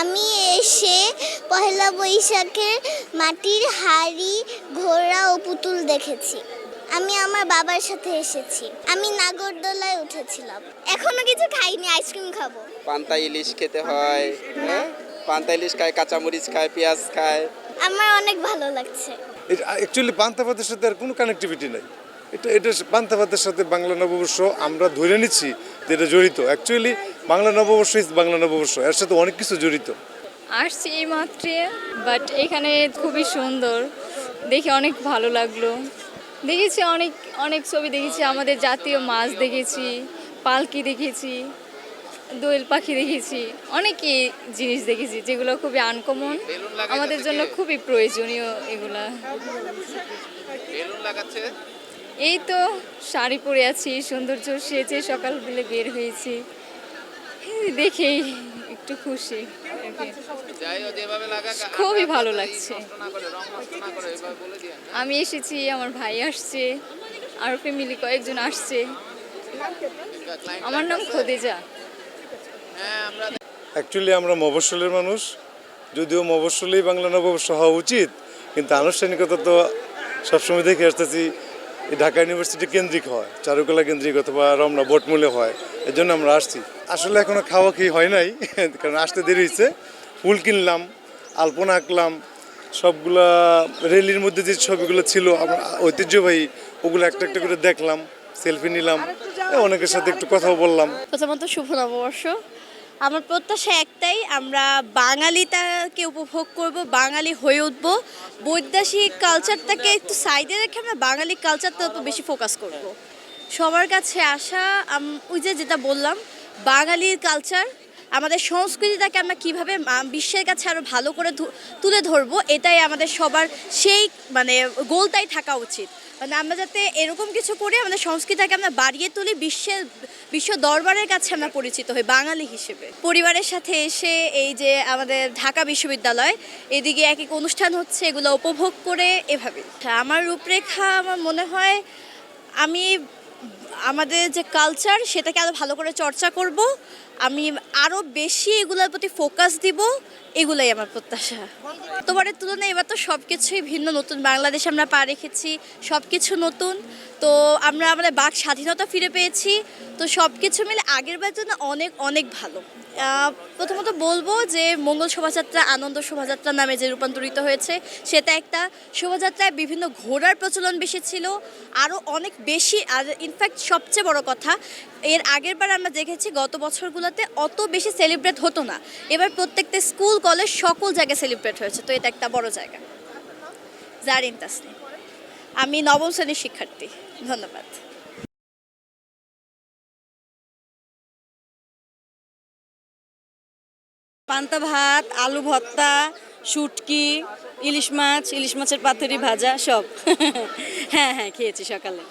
আমি এসে পহেলা বৈশাখের মাটির হাড়ি ঘোড়া ও পুতুল দেখেছি। আমি আমার বাবার সাথে এসেছি। আমি নাগরদোলায় উঠেছিলাম। এখনও কিছু খাইনি আইসক্রিম খাব। পান্তা ইলিশ খেতে হয় হ্যাঁ? পান্তা ইলিশ খায় কাঁচামরিচ খায় পেঁয়াজ খায়। আমার অনেক ভালো লাগছে। অ্যাকচুয়ালি পান্তা ভাতের সাথে আর কোনো কানেক্টিভিটি নাই। এটা এটা পান্তা ভাতের সাথে বাংলা নববর্ষ আমরা ধরে নিচ্ছি যে এটা জড়িত। অ্যাকচুয়ালি বাংলা নববর্ষ ইজ বাংলা নববর্ষ এর সাথে অনেক কিছু জড়িত। আসছি এই মাত্রে বাট এখানে খুবই সুন্দর। দেখে অনেক ভালো লাগল। দেখেছি অনেক অনেক ছবি দেখেছি আমাদের জাতীয় মাছ দেখেছি পালকি দেখেছি দোয়েল পাখি দেখেছি অনেকই জিনিস দেখেছি যেগুলো খুবই আনকমন আমাদের জন্য খুবই প্রয়োজনীয় এগুলা। এই তো শাড়ি পরে আছি সৌন্দর্য সেজে সকাল বেলে বের হয়েছি। দেখেই একটু খুশি। খুবই ভালো লাগছে। আমি এসেছি আমার ভাই আসছে আর ফ্যামিলি কয়েকজন আসছে। আমার নাম খদিজা। অ্যাকচুয়ালি আমরা মফস্বলের মানুষ। যদিও মফস্বলেই বাংলা নববর্ষ হওয়া উচিত কিন্তু আনুষ্ঠানিকতা তো সবসময় দেখে আসতেছি। ঢাকা ইউনিভার্সিটি কেন্দ্রিক হয় চারুকলা কেন্দ্রিক অথবা রমনা বটমূলে হয় এর জন্য আমরা আসছি। আসলে এখনও খাওয়া খেয়ে হয় নাই কারণ আসতে দেরি হয়েছে। ফুল কিনলাম আলপনা আঁকলাম সবগুলা রেলির মধ্যে যে ছবিগুলো ছিল আমরা ঐতিহ্যবাহী ওগুলো একটা একটা করে দেখলাম সেলফি নিলাম অনেকের সাথে একটু কথাও বললাম। প্রথমত শুভ নববর্ষ। আমার প্রত্যাশা একটাই, আমরা বাঙালিটাকে উপভোগ করব, বাঙালি হয়ে উঠবো বৈদেশিক কালচারটাকে একটু সাইডে রেখে আমরা বাঙালি কালচারটার উপর বেশি ফোকাস করব। সবার কাছে আসা ওই যে যেটা বললাম বাঙালির কালচার আমাদের সংস্কৃতিটাকে আমরা কীভাবে বিশ্বের কাছে আরও ভালো করে তুলে ধরবো, এটাই আমাদের সবার সেই মানে গোলটাই থাকা উচিত মানে আমরা যাতে এরকম কিছু করে, আমাদের সংস্কৃতিটাকে আমরা বাড়িয়ে তুলি, বিশ্বের বিশ্ব দরবারের কাছে আমরা পরিচিত হই বাঙালি হিসেবে। পরিবারের সাথে এসে এই যে আমাদের ঢাকা বিশ্ববিদ্যালয়, এদিকে এক এক অনুষ্ঠান হচ্ছে, এগুলো উপভোগ করে এভাবে। আমার রূপরেখা আমার মনে হয় আমি আমাদের যে কালচার সেটাকে আরও ভালো করে চর্চা করব, আমি আরও বেশি এগুলোর প্রতি ফোকাস দিব, এগুলাই আমার প্রত্যাশা। গতবারের তুলনায় এবার তো সব কিছুই ভিন্ন, নতুন বাংলাদেশে আমরা পা রেখেছি সব কিছু নতুন। তো আমরা আমাদের বাক স্বাধীনতা ফিরে পেয়েছি। তো সব কিছু মিলে আগের বার জন্য অনেক অনেক ভালো। প্রথমত বলব যে মঙ্গল শোভাযাত্রা, আনন্দ শোভাযাত্রা নামে যে রূপান্তরিত হয়েছে, সেটা একটা শোভাযাত্রায় বিভিন্ন ঘোড়ার প্রচলন বেশি ছিল আরও অনেক বেশি, আর ইনফ্যাক্ট সবচেয়ে বড় কথা, এর আগের বার আমরা দেখেছি গত বছরগুলোতে অত বেশি সেলিব্রেট হতো না। এবার প্রত্যেকটা স্কুল, কলেজ সকল জায়গায় সেলিব্রেট হয়েছে, তো এটা একটা বড় জায়গা। জারিন তাসনি আমি নবম শ্রেণির শিক্ষার্থী। ধন্যবাদ। পান্তা ভাত, আলু ভর্তা, শুটকি, ইলিশ মাছ, ইলিশ মাছের পাতুরি ভাজা, সব। হ্যাঁ হ্যাঁ খেয়েছি সকালে।